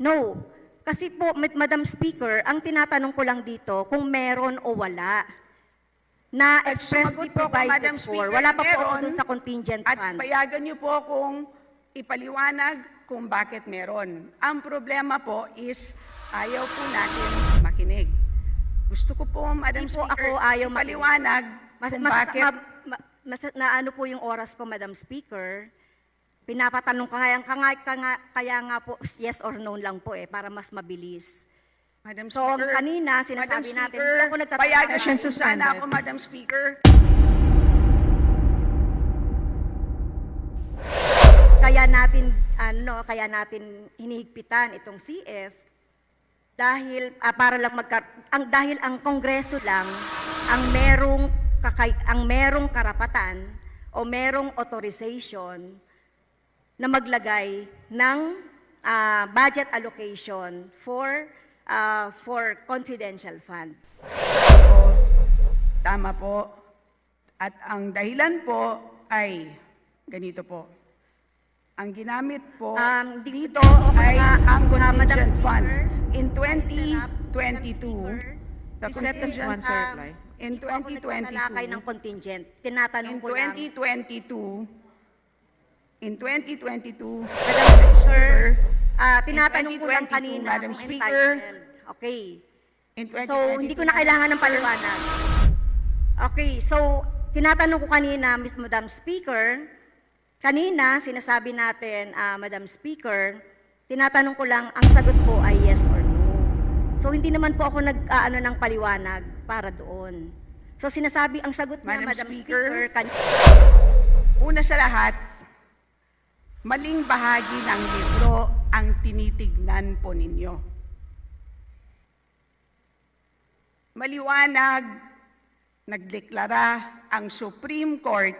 No. Kasi po, Mad- Madam Speaker, ang tinatanong ko lang dito kung meron o wala na At expressly po provided Madam for. Speaker, Wala pa po ako meron. dun sa contingent At fund. payagan niyo po kung ipaliwanag kung bakit meron. Ang problema po is ayaw po natin makinig. Gusto ko po, Madam Hindi po Speaker, ako ayaw ipaliwanag Mas, kung mas, bakit ma- ma- mas- na ano po yung oras ko, Madam Speaker. Pinapatanong ka nga, ka nga, ka nga- kaya nga po yes or no lang po eh, para mas mabilis. Madam So, Speaker, kanina, sinasabi Madam natin, Speaker, hindi ako nagtatanong. payagan Motion niyo sana ako, Madam Speaker. Kaya natin, ano, kaya natin hinihigpitan itong CF dahil ah, para lang magka ang dahil ang kongreso lang ang merong kakay, ang merong karapatan o merong authorization na maglagay ng ah, budget allocation for ah, for confidential fund. po. Tama po. At ang dahilan po ay ganito po. Ang ginamit po Um, di- dito Oo, ay mga- ang contingent fund. Speaker, In Madam 2022, Speaker, the contingent answer, Um, Lai. in Hindi po ako nagtatalakay ng 2022, contingent. Tinatanong in ko lang. 2022, in 2022, Madam Speaker, ah, tinatanong ko lang 2022, kanina Madam kung Speaker. entitled. Okay. in 2022, So, hindi ko na kailangan ng paliwanag. Okay, so, tinatanong ko kanina, Ms. Madam Speaker, kanina, sinasabi natin, ah, Madam Speaker, tinatanong ko lang, ang sagot po ay yes or no. So, hindi naman po ako nag-ano ng paliwanag para doon. So, sinasabi, ang sagot niya, Madam Madam Speaker, Speaker, kanina, Una sa lahat, maling bahagi ng libro ang tinitignan po ninyo. Maliwanag, nagdeklara ang Supreme Court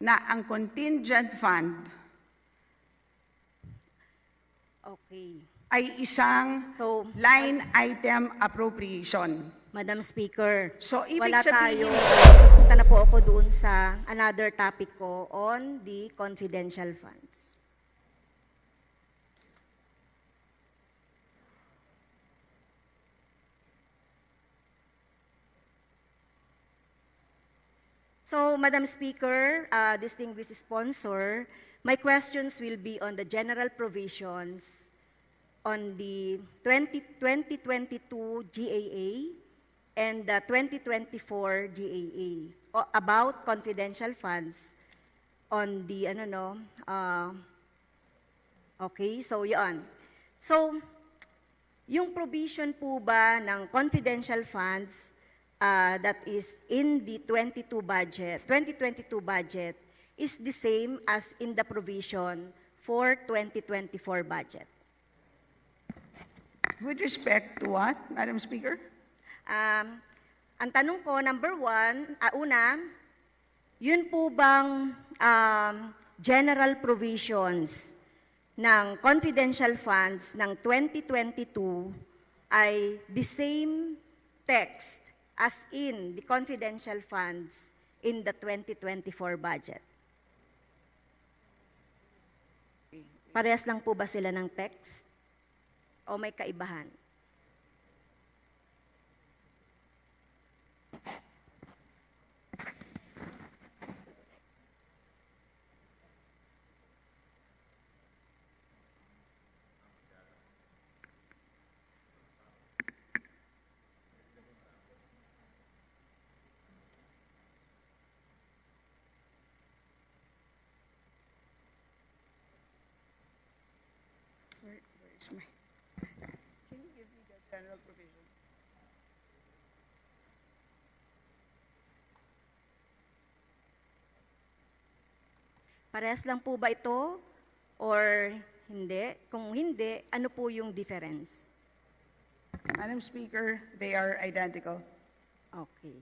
na ang contingent fund okay. ay isang So, line item appropriation. Madam Speaker, So, ibig wala sabihin- tayo. Punta na po ako doon sa another topic ko on the confidential funds. So, Madam Speaker, uh, distinguished sponsor, my questions will be on the general provisions on the 20, 2022 GAA and the 2024 GAA about confidential funds on the ano no uh, okay so yun so yung provision po ba ng confidential funds uh, that is in the 22 budget 2022 budget is the same as in the provision for 2024 budget With respect to what, Madam Speaker? Um, ang tanong ko, number one, ah, una, yun po bang um, general provisions ng confidential funds ng 2022 ay the same text as in the confidential funds in the 2024 budget? Parehas lang po ba sila ng text? O may kaibahan? Is my? Can you give me the general provision? Parehas lang po ba ito? Or hindi? Kung hindi, ano po yung difference? Madam Speaker, they are identical. Okay.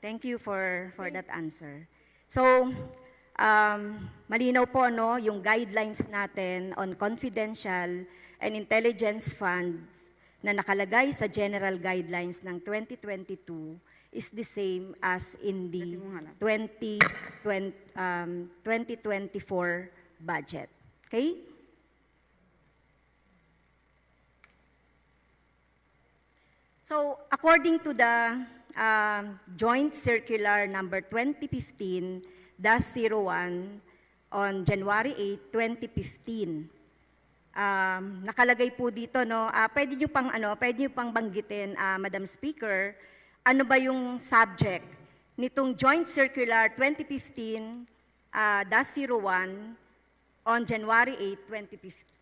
Thank you for, for that answer. So, um, malinaw po no, yung guidelines natin on confidential and intelligence funds na nakalagay sa general guidelines ng 2022 is the same as in the 20, 20, um, 2024 budget. Okay? So, according to the um, Joint Circular number 2015, on January 8, 2015, um, nakalagay po dito, no, ah, pwede nyo pang, ano, pwede nyo pang banggitin, ah, Madam Speaker, ano ba yung subject nitong Joint Circular 2015 ah, dash 01 on January 8, 2015?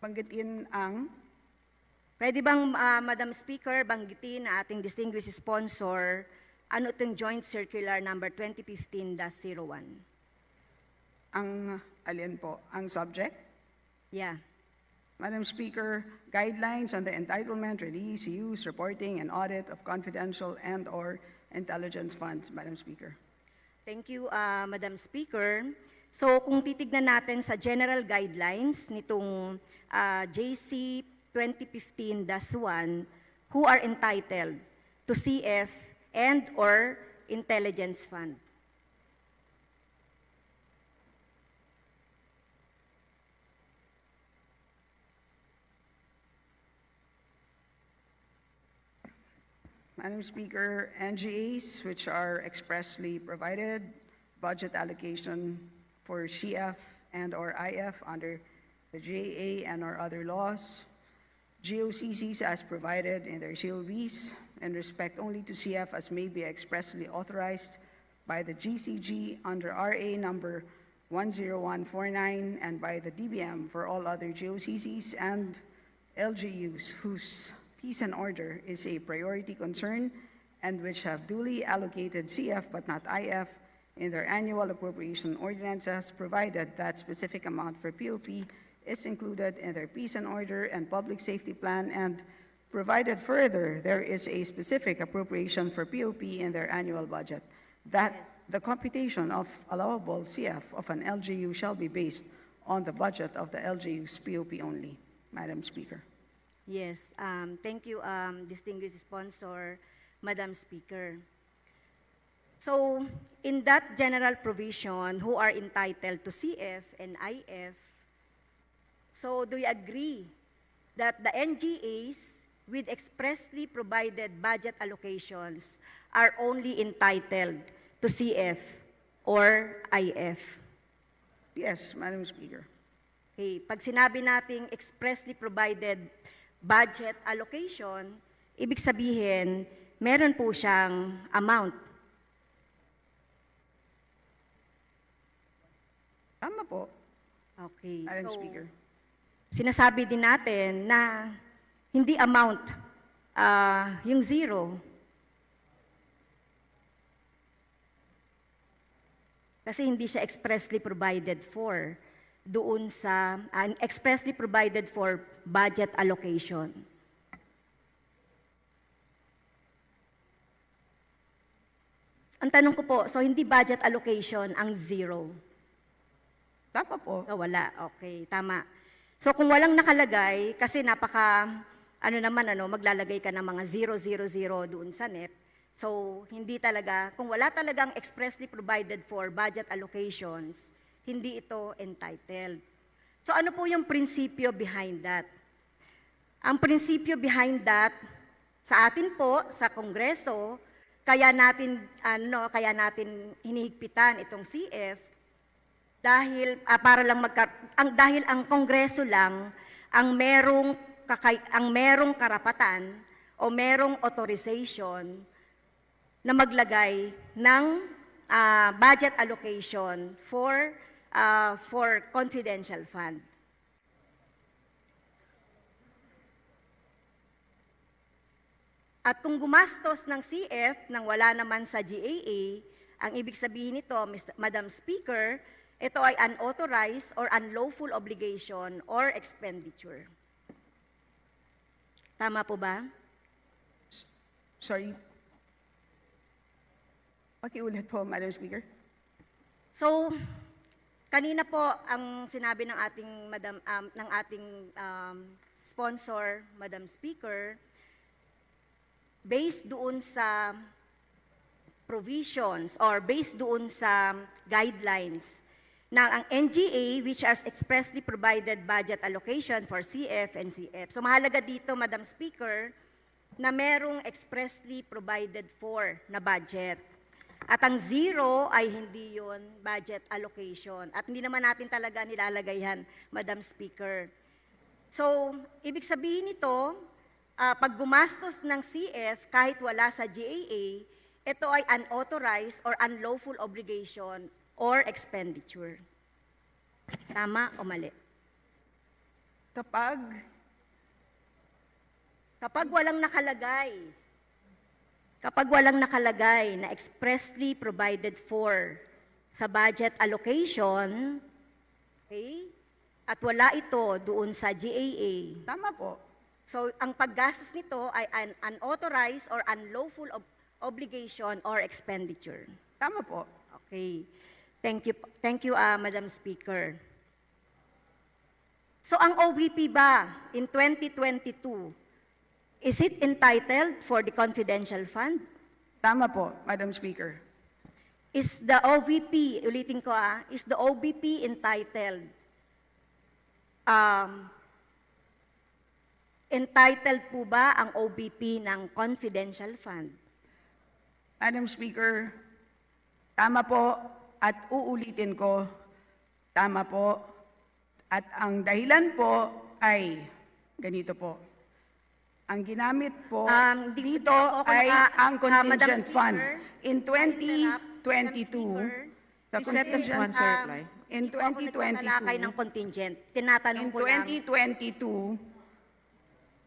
Banggitin ang Pwede bang, ah, Madam Speaker, banggitin na ating distinguished sponsor, ano itong Joint Circular Number 2015-01? ang alin po, ang subject? Yeah. Madam Speaker, guidelines on the entitlement, release, use, reporting, and audit of confidential and/or intelligence funds, Madam Speaker. Thank you, ah, Madam Speaker. So kung titignan natin sa general guidelines nitong ah, JC 2015-1, who are entitled to CF and/or intelligence fund? Madam Speaker, NGAs which are expressly provided budget allocation for CF and/or IF under the JA and/or other laws, GOCCs as provided in their COBs, in respect only to CF as may be expressly authorized by the GCG under RA number 10149 and by the DBM for all other GOCCs and LGUs whose peace and order is a priority concern and which have duly allocated CF but not IF in their annual appropriation ordinances, provided that specific amount for POP is included in their peace and order and public safety plan, and provided further there is a specific appropriation for POP in their annual budget, that the computation of allowable CF of an LGU shall be based on the budget of the LGU's POP only. Madam Speaker. Yes, um, thank you, um, distinguished sponsor, Madam Speaker. So, in that general provision, who are entitled to CF and IF, so do you agree that the NGAs with expressly provided budget allocations are only entitled to CF or IF? Yes, Madam Speaker. Okay, pag sinabi nating expressly provided budget allocation, ibig sabihin, meron po siyang amount. Tama po, Okay. Madam so, Speaker. Sinasabi din natin na hindi amount ah, yung zero. Kasi hindi siya expressly provided for doon sa ah, expressly provided for budget allocation. Ang tanong ko po, so hindi budget allocation ang zero? Tama po. Oh, wala. Okay, tama. So kung walang nakalagay, kasi napaka, ano naman, ano, maglalagay ka ng mga 000 doon sa net. So hindi talaga, kung wala talagang expressly provided for budget allocations, hindi ito entitled. So ano po yung prinsipyo behind that? Ang prinsipyo behind that, sa atin po, sa Kongreso, kaya natin, ano, kaya natin hinihigpitan itong CF, dahil ah, para lang magka ang dahil ang kongreso lang ang merong kakay, ang merong karapatan o merong authorization na maglagay ng ah, budget allocation for ah, for confidential fund. At kung gumastos ng CF nang wala naman sa GAA, ang ibig sabihin nito. Madam Speaker, ito ay unauthorized or unlawful obligation or expenditure. Tama po ba? Sorry. Pakiulit po, Madam Speaker. So, kanina po ang sinabi ng ating madam um, ng ating um, sponsor, Madam Speaker, based doon sa provisions or based doon sa guidelines na ang NGA which has expressly provided budget allocation for CF and CF. So mahalaga dito, Madam Speaker, na merong expressly provided for na budget. At ang zero ay hindi yon budget allocation. At hindi naman natin talaga nilalagay yan, Madam Speaker. So, ibig sabihin nito, ah, pag gumastos ng CF kahit wala sa GAA, ito ay unauthorized or unlawful obligation or expenditure. Tama o mali? Kapag Kapag walang nakalagay, kapag walang nakalagay na expressly provided for sa budget allocation, okay, at wala ito doon sa GAA, tama po. So, ang paggastos nito ay an unauthorized or unlawful ob- obligation or expenditure. Tama po. Okay. Thank you, thank you, ah, Madam Speaker. So, ang OVP ba in 2022, is it entitled for the confidential fund? Tama po, Madam Speaker. Is the OVP, ulitin ko ah, is the OVP entitled um, entitled po ba ang OVP ng confidential fund? Madam Speaker, tama po at uulitin ko, tama po. At ang dahilan po ay ganito po. Ang ginamit po Um, di- dito ako ay ah, ang contingent fund. Speaker, In Madam 2022, Speaker, the contingent, sponsor Um, reply? in hindi po ako nagtatalakay ng 2022, contingent. Tinatanong in ko lang. 2022,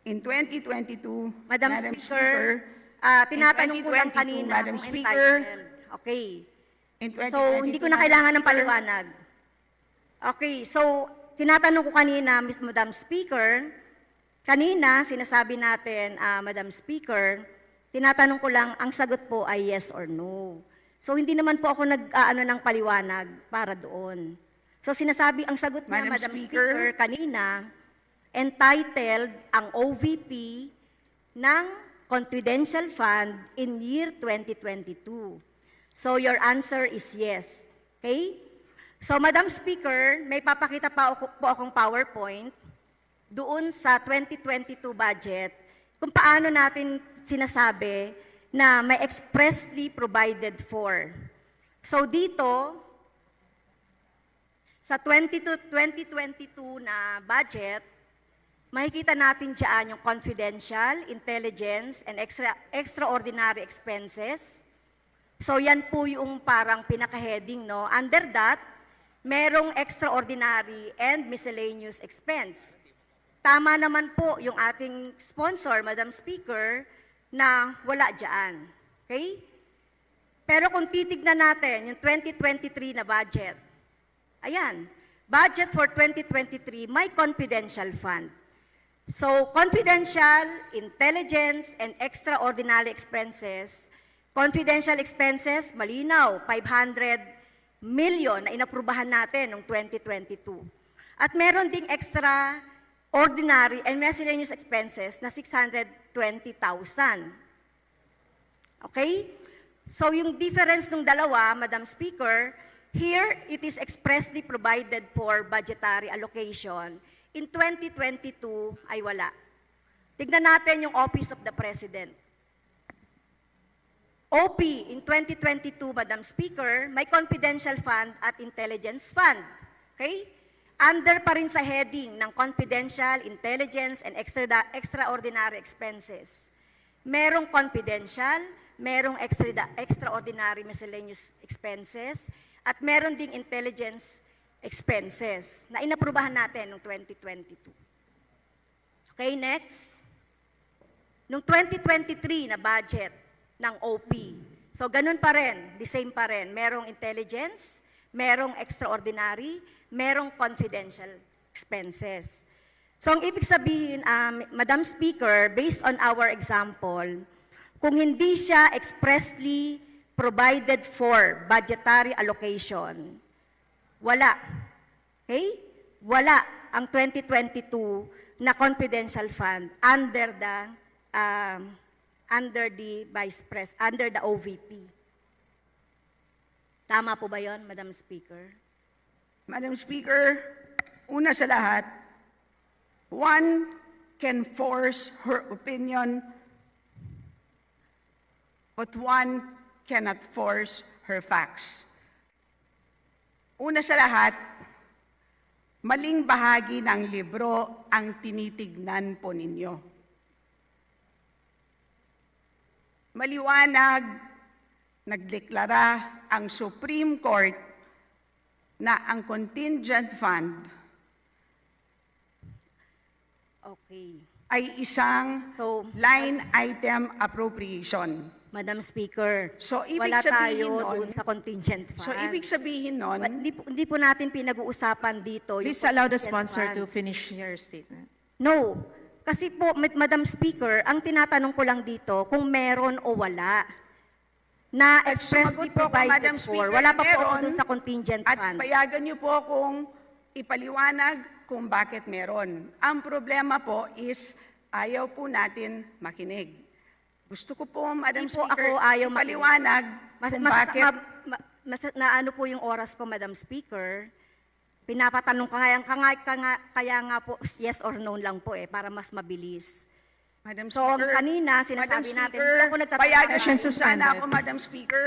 in 2022, Madam, Madam Speaker, Speaker, in tinatanong ko lang 2022, kanina Madam Speaker, entitled. Okay. In 2022, So, hindi ko na kailangan ng paliwanag. Okay, so, tinatanong ko kanina. Madam Speaker, kanina, sinasabi natin, ah, Madam Speaker, tinatanong ko lang, ang sagot po ay yes or no. So, hindi naman po ako nag-aano ng paliwanag para doon. So, sinasabi, ang sagot niya, Madam Madam Speaker. Speaker, kanina, entitled ang OVP ng confidential fund in year 2022. So your answer is yes. Okay? So Madam Speaker, may papakita pa ako, po akong PowerPoint doon sa 2022 budget kung paano natin sinasabi na may expressly provided for. So dito, sa 22, 2022 na budget, makikita natin dyan yung confidential, intelligence, and extra, extraordinary expenses. So yan po yung parang pinaka-heading, no? Under that, merong extraordinary and miscellaneous expense. Tama naman po yung ating sponsor, Madam Speaker, na wala dyan. Okay? Pero kung titignan natin yung 2023 na budget, ayan, budget for 2023, may confidential fund. So, confidential, intelligence, and extraordinary expenses. Confidential expenses, malinaw, 500 million na inaprubahan natin noong 2022. At meron ding extra ordinary and miscellaneous expenses na 620,000. Okay? So yung difference ng dalawa, Madam Speaker, here it is expressly provided for budgetary allocation. In 2022 ay wala. Tignan natin yung Office of the President. OP in 2022, Madam Speaker, may confidential fund at intelligence fund. Okay? Under pa rin sa heading ng confidential, intelligence, and extra, extraordinary expenses. Merong confidential, merong extra, extraordinary miscellaneous expenses, at meron ding intelligence expenses na inaprubahan natin noong 2022. Okay, next. Noong 2023 na budget ng OP. So, ganun pa rin, the same pa rin. Merong intelligence, merong extraordinary, merong confidential expenses. So, ang ibig sabihin, um, Madam Speaker, based on our example, kung hindi siya expressly provided for budgetary allocation, wala. Okay? Wala ang 2022 na confidential fund under the um, under the vice pres under the OVP. Tama po ba yon, Madam Speaker? Madam Speaker, una sa lahat, one can force her opinion, but one cannot force her facts. Una sa lahat, maling bahagi ng libro ang tinitignan po ninyo. Maliwanag, nagdeklara ang Supreme Court na ang contingent fund Okay. ay isang So, line item appropriation. Madam Speaker, So, ibig wala sabihin tayo nun- doon sa contingent fund. So, ibig sabihin nun, But Hindi, po- hindi po natin pinag-uusapan dito. yung Please allow the sponsor fund. to finish your statement. No. Kasi po, Ma- Madam Speaker, ang tinatanong ko lang dito kung meron o wala na At expressly po provided Madam for. Speaker, Wala pa po ako meron. dun sa contingent at fund. payagan niyo po akong ipaliwanag kung bakit meron. Ang problema po is ayaw po natin makinig. Gusto ko po, Madam Hindi po Speaker, ako ayaw ipaliwanag Mas, kung mas, bakit ma- ma- mas- na ano po yung oras ko, Madam Speaker. Pinapatanong ka nga, ka nga, ka nga- kaya nga po yes or no lang po eh, para mas mabilis. Madam So, Speaker, kanina, sinasabi Madam natin, Speaker, hindi ako nagtatanong. sana suspended. ako, Madam Speaker.